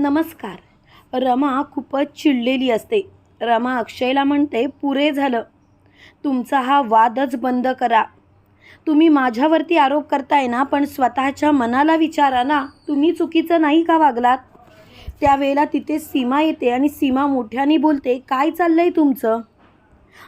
नमस्कार. रमा खूपच चिडलेली असते. रमा अक्षयला म्हणते पुरे झालं. तुमचा हा वादच बंद करा. तुम्ही माझ्यावरती आरोप करताय ना पण स्वतःच्या मनाला विचारा ना तुम्ही चुकीचं नाही का वागलात? त्यावेळेला तिथे सीमा येते आणि सीमा मोठ्याने बोलते काय चाललंय तुमचं?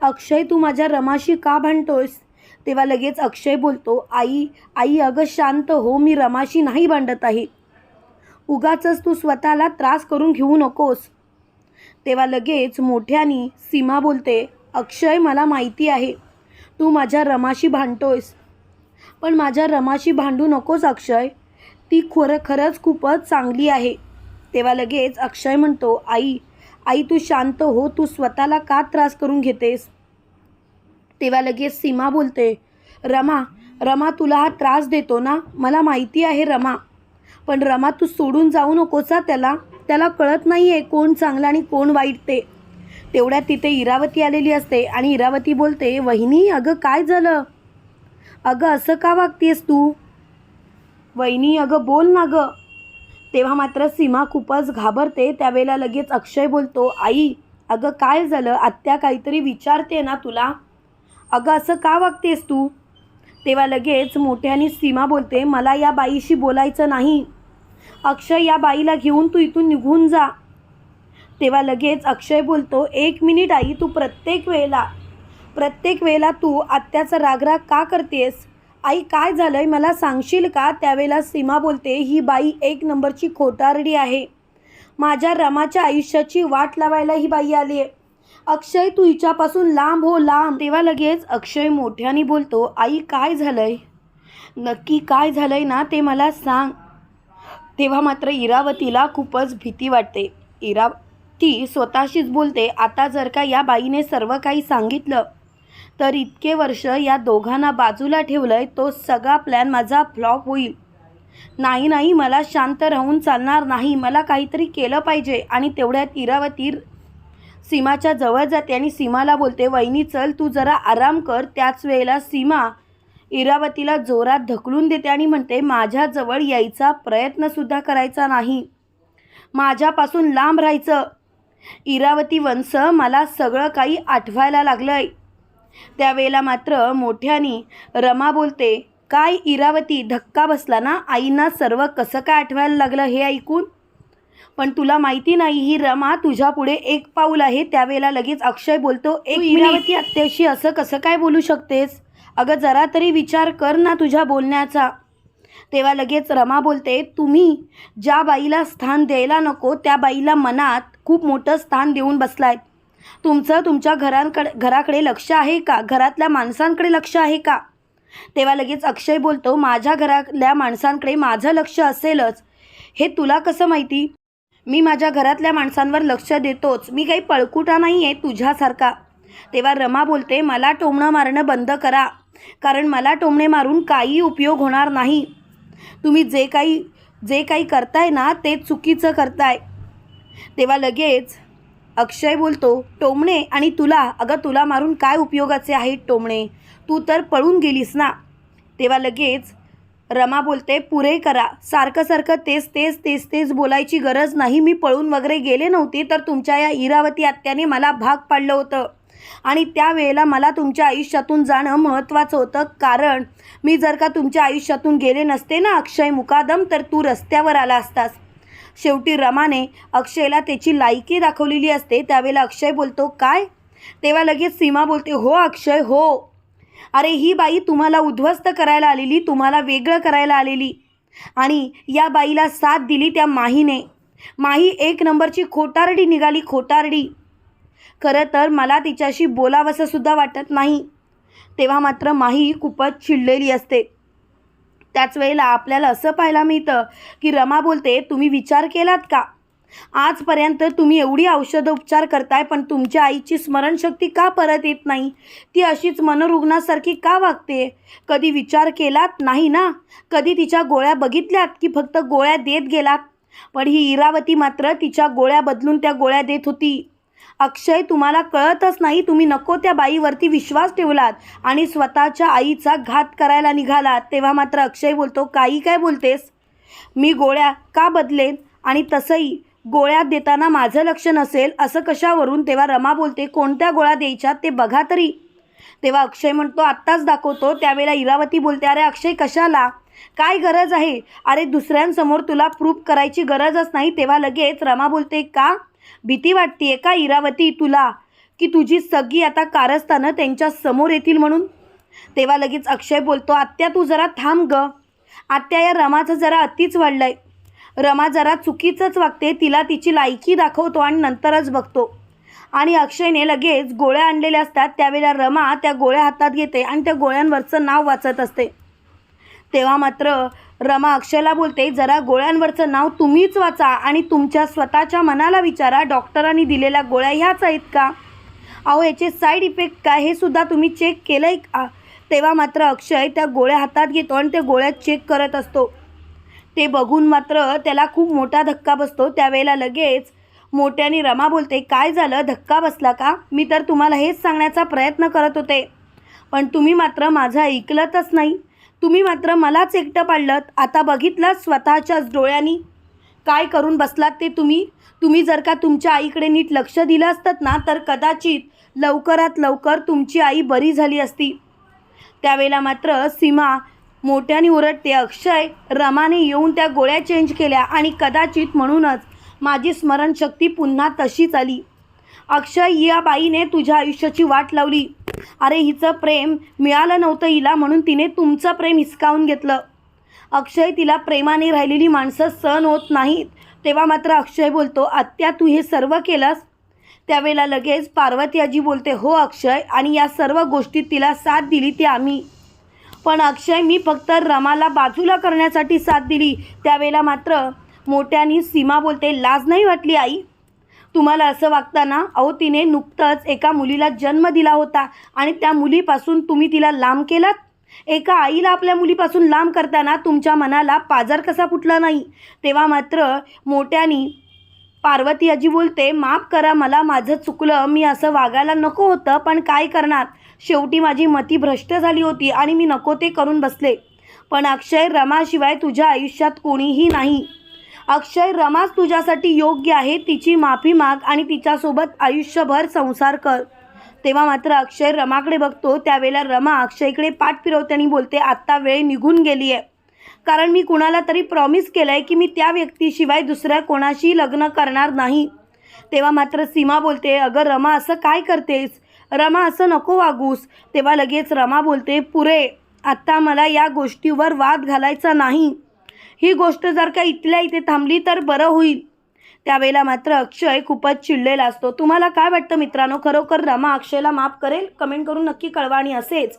अक्षय तू माझ्या रमाशी का भांडतोयस? तेव्हा लगेच अक्षय बोलतो आई आई अगं शांत हो मी रमाशी नाही भांडत आहे. उगाचच तू स्वतःला त्रास करून घेऊ नकोस. तेव्हा लगेच मोठ्यानी सीमा बोलते अक्षय मला माहिती आहे तू माझ्या रमाशी भांडतोयस. पण माझ्या रमाशी भांडू नकोस अक्षय. ती खरं खरंच खूपच चांगली आहे. तेव्हा लगेच अक्षय म्हणतो आई आई तू शांत हो तू स्वतःला का त्रास करून घेतेस? तेव्हा लगेच सीमा बोलते रमा रमा तुला हा त्रास देतो ना? मला माहिती आहे रमा. पण रमा तू सोडून जाऊ नकोसा त्याला. त्याला कळत नाही आहे कोण चांगलं आणि कोण वाईट ते. तेवढ्यात तिथे इरावती आलेली असते आणि इरावती बोलते वहिनी अगं काय झालं? अगं असं का वागतेस तू? वहिनी अगं बोल ना गं. तेव्हा मात्र सीमा खूपच घाबरते. त्यावेळेला लगेच अक्षय बोलतो आई अगं काय झालं? आत्या काहीतरी विचारते ना तुला. अगं असं का वागतेस तू? तेव्हा लगेच मोठ्याने सीमा बोलते मला या बाईशी बोलायचं नाही. अक्षय या बाईला घेऊन तू इथून निघून जा. तेव्हा लगेच अक्षय बोलतो एक मिनिट आई तू प्रत्येक वेळेला प्रत्येक वेळेला तू आत्याचा रागराग का करतेस? आई काय झालं आहे मला सांगशील का? त्यावेळेला सीमा बोलते ही बाई एक नंबरची खोटारडी आहे. माझ्या रमाच्या आयुष्याची वाट लावायला ही बाई आली आहे अक्षय तू हिच्यापासून लांब हो लांब. तेव्हा लगेच अक्षय मोठ्याने बोलतो आई काय झालंय? नक्की काय झालंय ना ते मला सांग. तेव्हा मात्र इरावतीला खूपच भीती वाटते. इरा ती स्वतःशीच बोलते आता जर का या बाईने सर्व काही सांगितलं तर इतके वर्ष या दोघांना बाजूला ठेवलंय तो सगळा प्लॅन माझा फ्लॉप होईल. नाही नाही मला शांत राहून चालणार नाही मला काहीतरी केलं पाहिजे. आणि तेवढ्यात इरावती सीमाच्या जवळ जाते आणि सीमाला बोलते वहिनी चल तू जरा आराम कर त्याच वेळेला सीमा इरावतीला जोरात ढकलून देते आणि म्हणते माझ्याजवळ यायचा प्रयत्नसुद्धा करायचा नाही. माझ्यापासून लांब राहायचं. इरावती वंश मला सगळं काही आठवायला लागलंय. त्यावेळेला मात्र मोठ्यानी रमा बोलते काय इरावती धक्का बसला ना? आईना सर्व कसं काय आठवायला लागलं हे ऐकून? पण तुला माहिती नाही ही रमा तुझ्या पुढे एक पाऊल आहे त्यावेळेला लगेच अक्षय बोलतो एक इरावती आत्याशी असं कसं काय बोलू शकतेस? अगं जरा तरी विचार कर ना तुझ्या बोलण्याचा. तेव्हा लगेच रमा बोलते तुम्ही ज्या बाईला स्थान द्यायला नको त्या बाईला मनात खूप मोठं स्थान देऊन बसलायत. तुमचं तुमच्या घरांकडे घराकडे लक्ष आहे का? घरातल्या माणसांकडे लक्ष आहे का? तेव्हा लगेच अक्षय बोलतो माझ्या घरातल्या माणसांकडे माझं लक्ष असेलच. हे तुला कसं माहिती? मी माझ्या घरातल्या माणसांवर लक्ष देतोच. मी काही पळकुटा नाही आहे तुझ्यासारखा. तेव्हा रमा बोलते मला टोमणं मारणं बंद करा. कारण मला टोमणे मारून काही उपयोग होणार नाही. तुम्ही जे काही जे काही करताय ना ते चुकीचं करताय. तेव्हा लगेच अक्षय बोलतो टोमणे आणि तुला अगं तुला मारून काय उपयोगाचे आहेत टोमणे? तू तर पळून गेलीस ना. तेव्हा लगेच रमा बोलते पुरे करा. सारखं सारखं तेच तेच तेच तेच बोलायची गरज नाही. मी पळून वगैरे गेले नव्हते तर तुमच्या या इरावती आत्याने मला भाग पाडलं होतं. आणि त्यावेळेला मला तुमच्या आयुष्यातून जाणं महत्त्वाचं होतं. कारण मी जर का तुमच्या आयुष्यातून गेले नसते ना अक्षय मुकादम तर तू रस्त्यावर आला असतास. शेवटी रमाने अक्षयला त्याची लायकी दाखवलेली असते. त्यावेळेला अक्षय बोलतो काय? तेव्हा लगेच सीमा बोलते हो अक्षय हो. अरे ही बाई तुम्हाला उद्ध्वस्त करायला आलेली तुम्हाला वेगळं करायला आलेली. आणि या बाईला साथ दिली त्या माहीने. माही एक नंबरची खोटारडी निघाली खोटारडी. खरं तर मला तिच्याशी बोलावंसंसुद्धा वाटत नाही. तेव्हा मात्र माही खूपच चिडलेली असते. त्याच वेळेला आपल्याला असं पाहायला मिळतं की रमा बोलते तुम्ही विचार केलात का? आजपर्यंत तुम्ही एवढी औषधं उपचार करताय पण तुमच्या आईची स्मरणशक्ती का परत येत नाही? ती अशीच मनोरुग्णासारखी का वागते? कधी विचार केलात? नाही ना? कधी तिच्या गोळ्या बघितल्यात की फक्त गोळ्या देत गेलात? पण ही इरावती मात्र तिच्या गोळ्या बदलून त्या गोळ्या देत होती. अक्षय तुम्हाला कळतच नाही तुम्ही नको त्या बाईवरती विश्वास ठेवलात आणि स्वतःच्या आईचा घात करायला निघालात. तेव्हा मात्र अक्षय बोलतो काही काय बोलतेस? मी गोळ्या का बदलेन? आणि तसंही गोळ्या देताना माझं लक्ष नसेल असं कशावरून? तेव्हा रमा बोलते कोणत्या गोळ्या द्यायच्या ते बघा तरी. तेव्हा अक्षय म्हणतो आत्ताच दाखवतो. त्यावेळेला इरावती बोलते अरे अक्षय कशाला? काय गरज आहे? अरे दुसऱ्यांसमोर तुला प्रूफ करायची गरजच नाही. तेव्हा लगेच रमा बोलते का? भीती वाटते का इरावती तुला? की तुझी सगळी आता कारस्थानं त्यांच्यासमोर येतील म्हणून? तेव्हा लगेच अक्षय बोलतो आत्या तू जरा थांब ग. आत्या या रमाचं जरा अतिच वाढलंय. रमा जरा चुकीचंच वागते तिला तिची लायकी दाखवतो आणि नंतरच बघतो. आणि अक्षयने लगेच गोळ्या आणलेल्या असतात त्यावेळेला रमा त्या गोळ्या हातात घेते आणि त्या गोळ्यांवरचं नाव वाचत असते. तेव्हा मात्र रमा अक्षयला बोलते जरा गोळ्यांवरचं नाव तुम्हीच वाचा आणि तुमच्या स्वतःच्या मनाला विचारा डॉक्टरांनी दिलेल्या गोळ्या ह्याच आहेत का? अहो याचे साईड इफेक्ट काय हे सुद्धा तुम्ही चेक केलं आहे का? तेव्हा मात्र अक्षय त्या गोळ्या हातात घेतो आणि त्या गोळ्या चेक करत असतो. ते बघून मात्र त्याला खूप मोठा धक्का बसतो. त्यावेळेला लगेच मोठ्याने रमा बोलते काय झालं? धक्का बसला का? मी तर तुम्हाला हेच सांगण्याचा प्रयत्न करत होते. पण तुम्ही मात्र माझं ऐकलंतच नाही. तुम्ही मात्र मलाच एकटं पाडलं आता बघितलं स्वतःच्याच डोळ्यांनी. काय करून बसलात ते तुम्ही? तुम्ही जर का तुमच्या आईकडे नीट लक्ष दिलं असतं ना तर कदाचित लवकरात लवकर तुमची आई बरी झाली असती. त्यावेळेला मात्र सीमा मोठ्याने ओरडते. अक्षय रमाने येऊन त्या गोळ्या चेंज केल्या आणि कदाचित म्हणूनच माझी स्मरणशक्ती पुन्हा तशीच आली. अक्षय या बाईने तुझ्या आयुष्याची वाट लावली. अरे हिचं प्रेम मिळालं नव्हतं हिला म्हणून तिने तुमचं प्रेम हिसकावून घेतलं. अक्षय तिला प्रेमाने राहिलेली माणसं सहन होत नाहीत. तेव्हा मात्र अक्षय बोलतो आत्या तू हे सर्व केलंस? त्यावेळेला लगेच पार्वती आजी बोलते हो अक्षय आणि या सर्व गोष्टीत तिला साथ दिली ती आम्ही. पण अक्षय मी फक्त रमाला बाजूला करण्यासाठी साथ दिली. त्यावेळेला मात्र मोठ्यानी सीमा बोलते लाज नाही वाटली आई? तुम्हाला असं वागताना अहो तिने नुकतंच एका मुलीला जन्म दिला होता आणि त्या मुलीपासून तुम्ही तिला लांब केलात? एका आईला आपल्या मुलीपासून लांब करताना तुमच्या मनाला पाजर कसा फुटला नाही? तेव्हा मात्र मोठ्यानी पार्वती आजी बोलते माफ करा मला माझं चुकलं मी असं वागायला नको होतं पण काय करणार? शेवटी माझी मती भ्रष्ट झाली होती आणि मी नको ते करून बसले. पण अक्षय रमाशिवाय तुझ्या आयुष्यात कोणीही नाही. अक्षय रमाच तुझ्यासाठी योग्य आहे तिची माफी माग आणि तिच्यासोबत आयुष्यभर संसार कर. तेव्हा मात्र अक्षय रमाकडे बघतो त्यावेळेला रमा अक्षयकडे पाठ फिरवते आणि बोलते आत्ता वेळ निघून गेली आहे कारण मी कुणाला तरी प्रॉमिस केलं आहे की मी त्या व्यक्तीशिवाय दुसऱ्या कोणाशी लग्न करणार नाही. तेव्हा मात्र सीमा बोलते अगं रमा असं काय करतेस? रमा असं नको वागूस. तेव्हा लगेच रमा बोलते पुरे आत्ता मला या गोष्टीवर वाद घालायचा नाही. ही गोष्ट जर का इथल्या इथे थांबली तर बरं होईल. त्यावेळेला मात्र अक्षय खूपच चिडलेला असतो. तुम्हाला काय वाटतं मित्रांनो? खरोखर रमा अक्षयला माफ करेल? कमेंट करून नक्की कळवा आणि असेच.